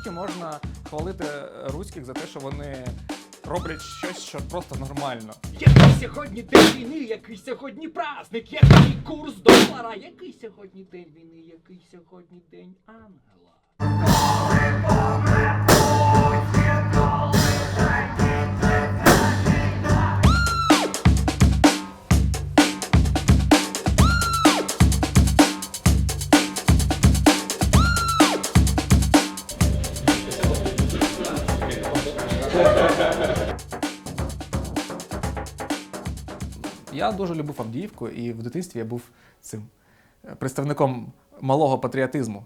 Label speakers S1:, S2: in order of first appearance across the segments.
S1: наскільки можна хвалити руських за те, що вони роблять щось, що просто нормально.
S2: Який сьогодні день війни, який сьогодні праздник, який курс долара, який сьогодні день війни, який сьогодні день ангела.
S1: Я дуже любив Авдіївку, і в дитинстві я був цим е, представником малого патріотизму.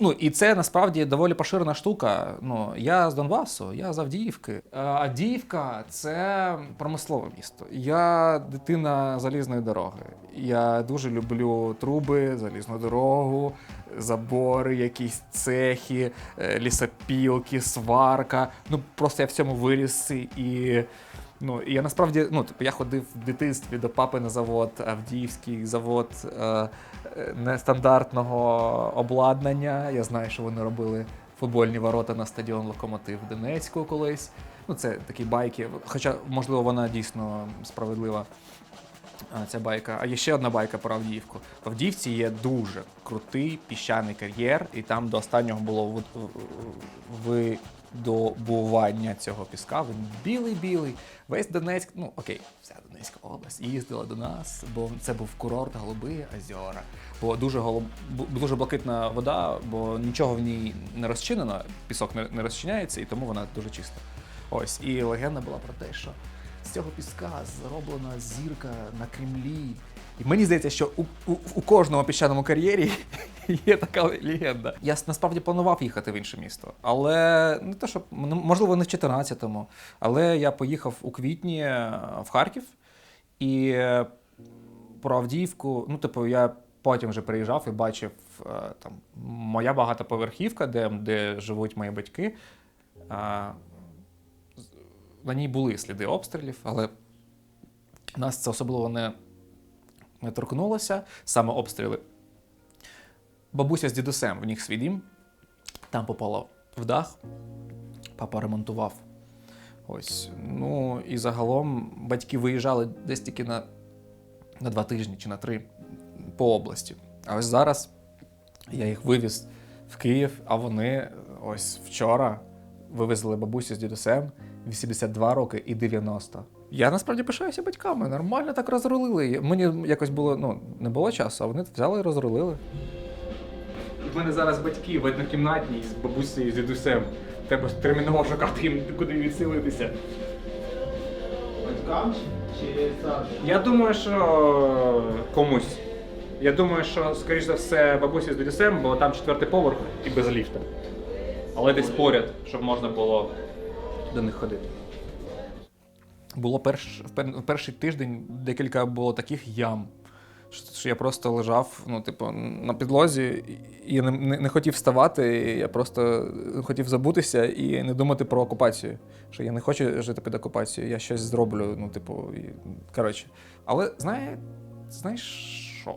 S1: Ну, і це насправді доволі поширена штука. Ну, я з Донбасу, я з Авдіївки. Е, Авдіївка це промислове місто. Я дитина залізної дороги. Я дуже люблю труби, залізну дорогу, забори, якісь цехи, е, лісопілки, сварка. Ну просто я в цьому виріс і. Ну, і я насправді, ну, типу, я ходив в дитинстві до папи на завод, Авдіївський завод е, е, нестандартного обладнання. Я знаю, що вони робили футбольні ворота на стадіон Локомотив Донецьку колись. Ну, це такі байки. Хоча, можливо, вона дійсно справедлива. Ця байка. А є ще одна байка про Авдіївку. В Авдіївці є дуже крутий піщаний кар'єр, і там до останнього було вид- видобування цього піска. Він білий-білий. Весь Донецьк, ну окей, вся Донецька область їздила до нас, бо це був курорт Голуби озера. Бо дуже голуб... дуже блакитна вода, бо нічого в ній не розчинено, пісок не, не розчиняється, і тому вона дуже чиста. Ось, і легенда була про те, що з цього піска зроблена зірка на Кремлі. І мені здається, що у, у, у кожному піщаному кар'єрі є така легенда. Я насправді планував їхати в інше місто, але не те, що ну, можливо не в 14-му, але я поїхав у квітні е, в Харків і е, про Авдіївку. Ну, типу, я потім вже приїжджав і бачив е, там моя багатоповерхівка, де, де живуть мої батьки. На ній були сліди обстрілів, але нас це особливо не торкнулося, саме обстріли. Бабуся з дідусем, в них свій дім, там попало в дах, папа ремонтував. Ось. Ну і загалом батьки виїжджали десь тільки на, на два тижні чи на три по області. А ось зараз я їх вивіз в Київ, а вони ось вчора вивезли бабусю з дідусем 82 роки і 90. Я насправді пишаюся батьками, нормально так розрулили. Мені якось було, ну, не було часу, а вони взяли і розрулили. У мене зараз батьки в однокімнатній з бабусею з дідусем. Треба терміново шукати їм, куди відселитися.
S3: Батькам чи сам?
S1: Я думаю, що комусь. Я думаю, що, скоріш за все, бабуся з дідусем, бо там четвертий поверх і без ліфта. Але десь поряд, щоб можна було до них ходити. Було перш, перший тиждень декілька було таких ям. Що, я просто лежав, ну, типу, на підлозі, і не, не, не хотів вставати, і я просто хотів забутися і не думати про окупацію. Що я не хочу жити під окупацією, я щось зроблю. Ну, типу, і, коротше. Але знає, знаєш що?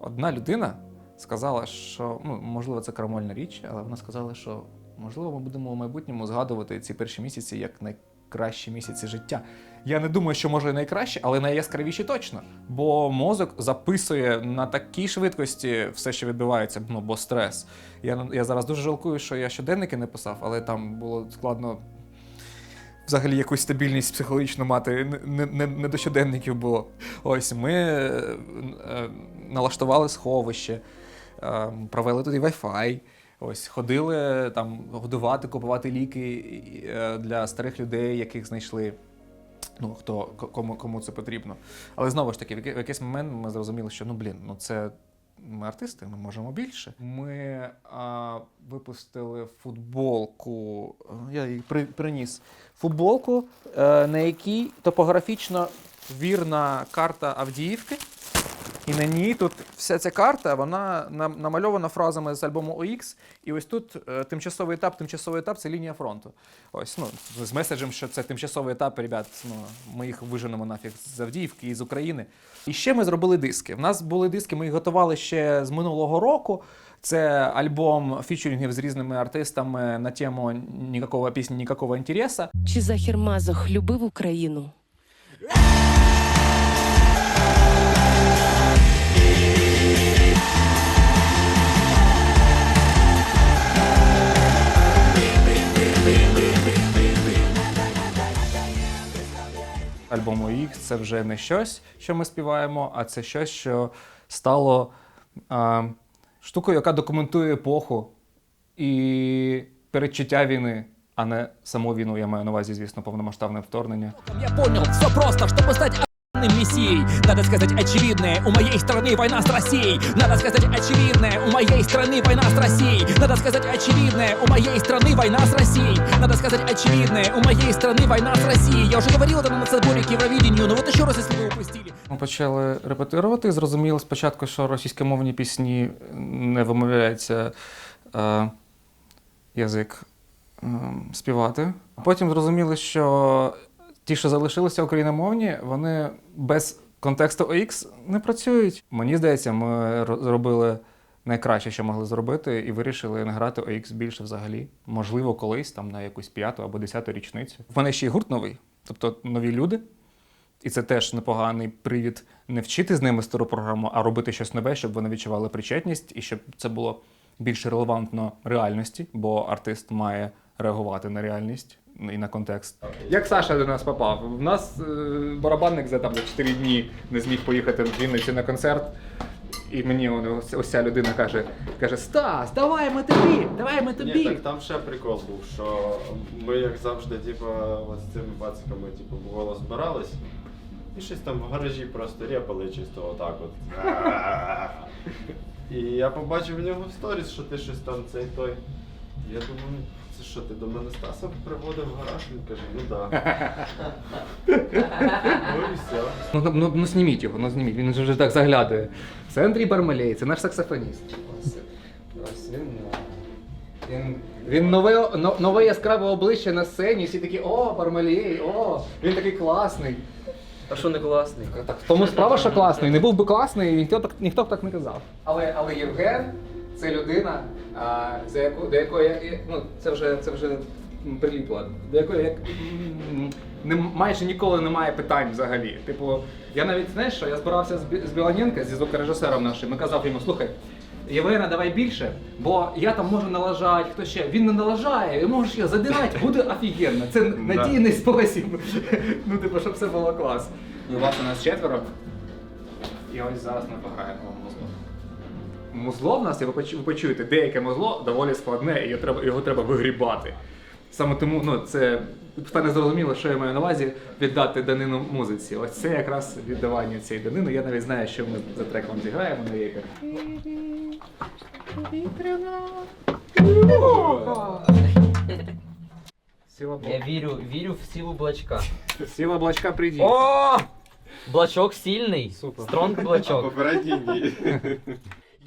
S1: Одна людина сказала, що ну, можливо, це крамольна річ, але вона сказала, що можливо, ми будемо у майбутньому згадувати ці перші місяці як найкращі місяці життя. Я не думаю, що може найкраще, але найяскравіші точно. Бо мозок записує на такій швидкості все, що відбувається, ну бо стрес. Я, я зараз дуже жалкую, що я щоденники не писав, але там було складно взагалі якусь стабільність психологічну мати. Не, не, не, не до щоденників було. Ось ми е, е, налаштували сховище, е, провели туди Wi-Fi. Ось ходили там годувати, купувати ліки е, для старих людей, яких знайшли. Ну, хто кому, кому це потрібно. Але знову ж таки, в в якийсь момент ми зрозуміли, що ну блін, ну це ми артисти, ми можемо більше. Ми а, випустили футболку. е, Я її при, приніс. Футболку, е, на якій топографічно вірна карта Авдіївки. І на ній тут вся ця карта, вона нам- намальована фразами з альбому OX. І ось тут е, тимчасовий етап, тимчасовий етап це лінія фронту. Ось, ну, з меседжем, що це тимчасовий етап, ребят, ну, ми їх виженемо нафіг з Авдіївки і з України. І ще ми зробили диски. В нас були диски, ми їх готували ще з минулого року. Це альбом фічерінгів з різними артистами на тему ніякого пісні, ніякого інтереса.
S4: Чи Захір Мазох любив Україну?
S1: Альбому X це вже не щось, що ми співаємо, а це щось, що стало а, штукою, яка документує епоху і передчуття війни, а не саму війну. Я маю на увазі, звісно, повномасштабне вторгнення.
S2: Я понял, все просто, щоб стать охуенным мессией Надо сказать очевидное, у моей страны война с Россией Надо сказать очевидное, у моей страны война с Россией Надо сказать очевидное, у моей страны война с Россией Надо сказать очевидное, у моей страны война с Россией Я уже говорил это на сборе к Евровидению, но вот еще раз, если вы упустили
S1: Ми почали репетирувати і зрозуміли спочатку, що російськомовні пісні не вимовляється е, язик е, співати. А потім зрозуміли, що ті, що залишилися україномовні, вони без контексту OX не працюють. Мені здається, ми ро- зробили найкраще, що могли зробити, і вирішили не грати більше взагалі. Можливо, колись там на якусь п'яту або десяту річницю. В мене ще й гурт новий, тобто нові люди. І це теж непоганий привід не вчити з ними стару програму, а робити щось нове, щоб вони відчували причетність і щоб це було більше релевантно реальності, бо артист має реагувати на реальність і на контекст.
S5: Як Саша до нас попав? У нас е, барабанник за там за 4 дні не зміг поїхати в Вінницю на концерт. І мені он, ось, ось ця людина каже, каже: Стас, давай ми тобі, давай ми тобі.
S6: Ні, так там ще прикол був, що ми, як завжди, типу, з цими пациками, типу, бувало збирались. І щось там в гаражі просто репали чисто отак от. І я побачив в нього в сторіс, що ти щось там цей той. Я думаю, це що, ти до мене Стаса приводив в гараж? Він каже, ну да. ну і все.
S5: Ну, ну, ну, ну зніміть його, ну зніміть, він вже так заглядає. Це Андрій Бармалей, це наш саксофоніст. Ось, ось він. Він, він нове, но- нове яскраве обличчя на сцені, всі такі, о, Бармалей, о, він такий класний.
S3: А що не класний?
S5: Так, в тому справа, що класний. Не був би класний, ніхто так ніхто б так не казав. Але, але Євген це людина, за яку, до якої я- я- ну, це вже це вже приліпло. До якої як не, майже ніколи немає питань взагалі. Типу, я навіть знаєш, що я збирався з, Бі- з Білоненка, зі звукорежисером нашим, і казав йому, слухай. Євгена, давай більше, бо я там можу налажати, хто ще. Він не налажає, і можеш його задирати, буде офігенно. Це надійний спосіб. ну, типу, щоб все було клас. Ну, власне, нас четверо. І ось зараз ми пограємо в музло. В нас, і ви почуєте, деяке музло доволі складне, і його треба, його треба вигрібати. Саме тому ну, це стане зрозуміло, що я маю на увазі віддати данину музиці. Ось це якраз віддавання цієї данини. Я навіть знаю, що ми за треком зіграємо на. Сіла
S3: Я вірю, вірю в силу блачка.
S5: Сіла облачка прийдіть.
S3: О! Блачок сильний.
S5: Супер.
S3: Стронг блачок.
S6: Попередній ні.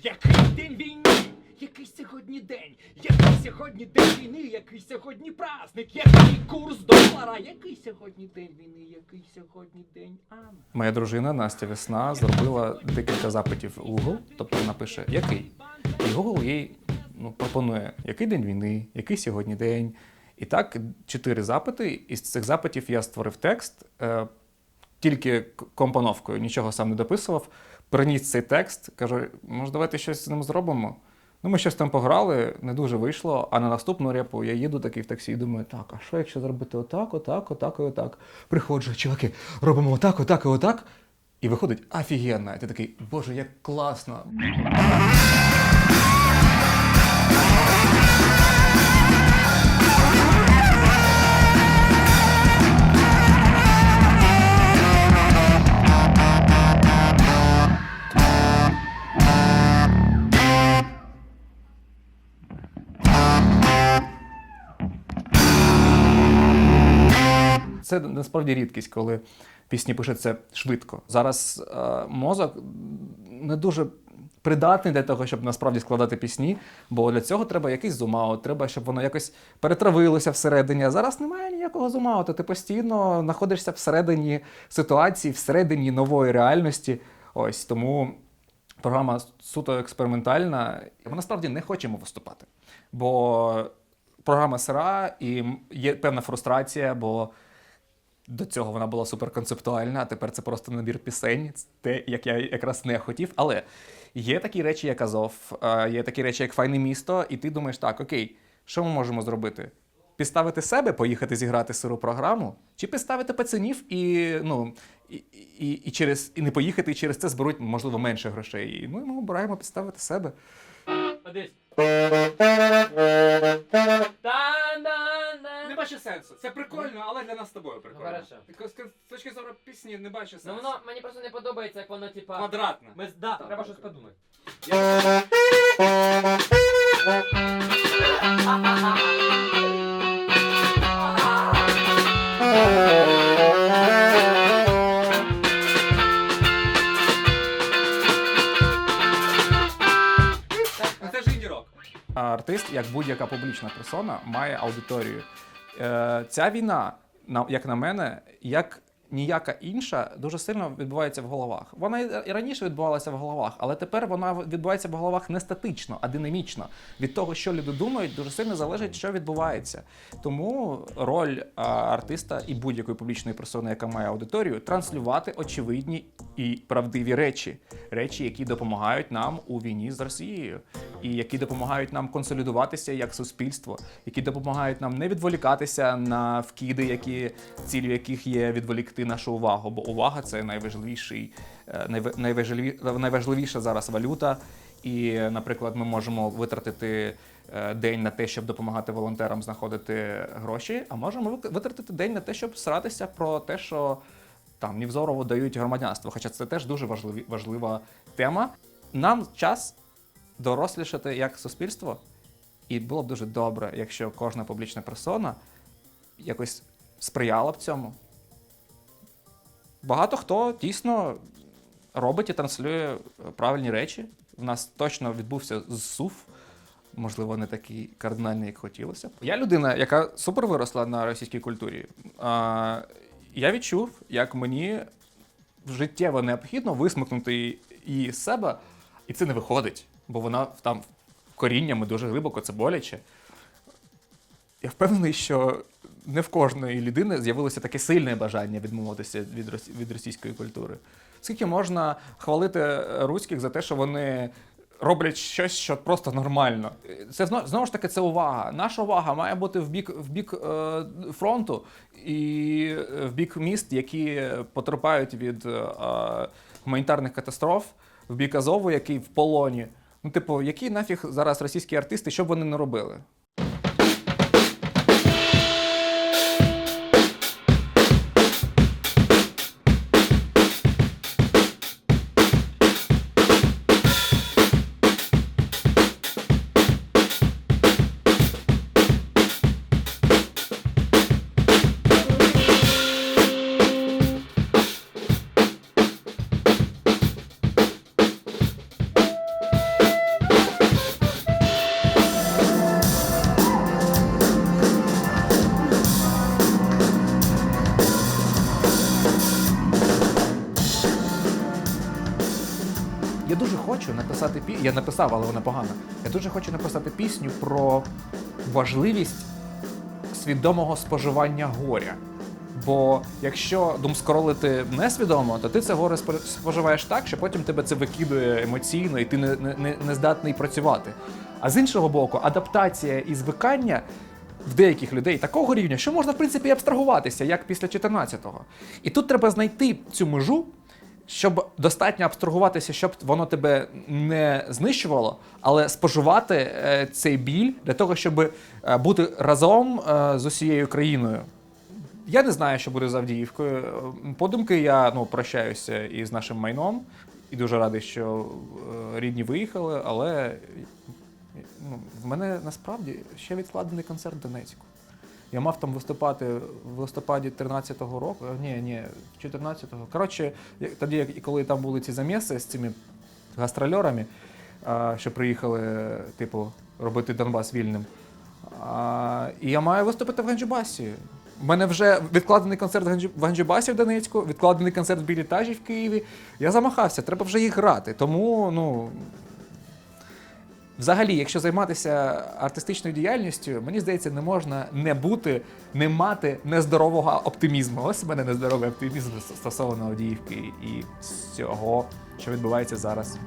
S2: Який день війни? Який сьогодні день? Який сьогодні день війни? Який сьогодні праздник? Який курс долара? Який сьогодні день війни? Який сьогодні день ангела?
S1: Моя дружина Настя Весна зробила декілька запитів в Google, тобто вона пише який. І Google їй ну, пропонує, який день війни, який сьогодні день. І так, чотири запити. Із цих запитів я створив текст, е, тільки компоновкою, нічого сам не дописував. Приніс цей текст, кажу, може, давайте щось з ним зробимо. Ну, ми щось там пограли, не дуже вийшло. А на наступну репу я їду такий в таксі і думаю, так, а що якщо зробити отак, отак, отак і отак. Приходжу, чуваки, робимо отак, отак і отак. І виходить офігенно. І ти такий, боже, як класно. Це насправді рідкість, коли пісні пишуться швидко. Зараз е, мозок не дуже придатний для того, щоб насправді складати пісні, бо для цього треба якийсь зум-аут, треба, щоб воно якось перетравилося всередині. А зараз немає ніякого зум-ауту. Ти постійно знаходишся всередині ситуації, всередині нової реальності. Ось тому програма суто експериментальна. Ми насправді не хочемо виступати. Бо програма сира і є певна фрустрація, бо до цього вона була суперконцептуальна, а тепер це просто набір пісень, те, як я якраз не хотів. Але є такі речі, як Азов, е, є такі речі, як файне місто, і ти думаєш, так, окей, що ми можемо зробити? Підставити себе, поїхати зіграти сиру програму, чи підставити пацанів і, ну, і, і, і, через, і не поїхати, і через це зберуть, можливо, менше грошей. І, ну, ми обираємо підставити себе.
S3: Подивись.
S1: Бачу сенсу. Це прикольно, але для нас з тобою прикольно.
S3: Хорошо.
S1: З точки зору пісні не бачу
S3: Ну воно мені просто не подобається, як воно типа.
S1: Квадратне.
S3: Ми, з- да, треба щось подумати.
S1: Це ж інді-рок. Артист, як будь-яка публічна персона, має аудиторію. Е, ця війна, на- як на мене, як ніяка інша, дуже сильно відбувається в головах. Вона і і раніше відбувалася в головах, але тепер вона відбувається в головах не статично, а динамічно. Від того, що люди думають, дуже сильно залежить, що відбувається. Тому роль артиста і будь-якої публічної персони, яка має аудиторію, транслювати очевидні і правдиві речі, речі, які допомагають нам у війні з Росією, і які допомагають нам консолідуватися як суспільство, які допомагають нам не відволікатися на вкиди, які цілі яких є відволікти нашу увагу. Бо увага це найважливіший, е, найважливі- найважливіша зараз валюта. І, наприклад, ми можемо витратити е, день на те, щоб допомагати волонтерам знаходити гроші, а можемо витратити день на те, щоб сратися про те, що там Нівзорову дають громадянство. Хоча це теж дуже важлива тема. Нам час дорослішати як суспільство, і було б дуже добре, якщо кожна публічна персона якось сприяла б цьому. Багато хто дійсно робить і транслює правильні речі. У нас точно відбувся зсув, можливо, не такий кардинальний, як хотілося. Я людина, яка супер виросла на російській культурі. А, я відчув, як мені життєво необхідно висмикнути її з себе, і це не виходить, бо вона там коріннями дуже глибоко, це боляче. Я впевнений, що не в кожної людини з'явилося таке сильне бажання відмовитися від, рос- від російської культури. Скільки можна хвалити руських за те, що вони роблять щось, що просто нормально? Це зно- знову ж таки це увага. Наша увага має бути в бік, в бік е, фронту і е, в бік міст, які потерпають від е, гуманітарних катастроф, в бік Азову, який в полоні. Ну, типу, які нафіг зараз російські артисти, що б вони не робили? Я написав, але вона погана. Я дуже хочу написати пісню про важливість свідомого споживання горя. Бо якщо думскоролити несвідомо, то ти це горе споживаєш так, що потім тебе це викидує емоційно, і ти не, не, не, здатний працювати. А з іншого боку, адаптація і звикання в деяких людей такого рівня, що можна, в принципі, абстрагуватися, як після 14-го. І тут треба знайти цю межу, щоб достатньо абстрагуватися, щоб воно тебе не знищувало, але споживати е, цей біль для того, щоб е, бути разом е, з усією країною. Я не знаю, що буде з Авдіївкою. Подумки я ну, прощаюся із нашим майном і дуже радий, що рідні виїхали, але ну, в мене насправді ще відкладений концерт в Донецьку. Я мав там виступати в листопаді 13-го року. Ні, ні, 14-го. Коротше, тоді, коли там були ці заміси з цими гастрольорами, що приїхали, типу, робити Донбас вільним. І я маю виступити в Ганджубасі. У мене вже відкладений концерт в Ганджі- в Донецьку, відкладений концерт в Білій Тажі в Києві. Я замахався, треба вже їх грати. Тому, ну. Взагалі, якщо займатися артистичною діяльністю, мені здається, не можна не бути, не мати нездорового оптимізму. Ось у мене нездоровий оптимізм стосовно Авдіївки і всього, що відбувається зараз.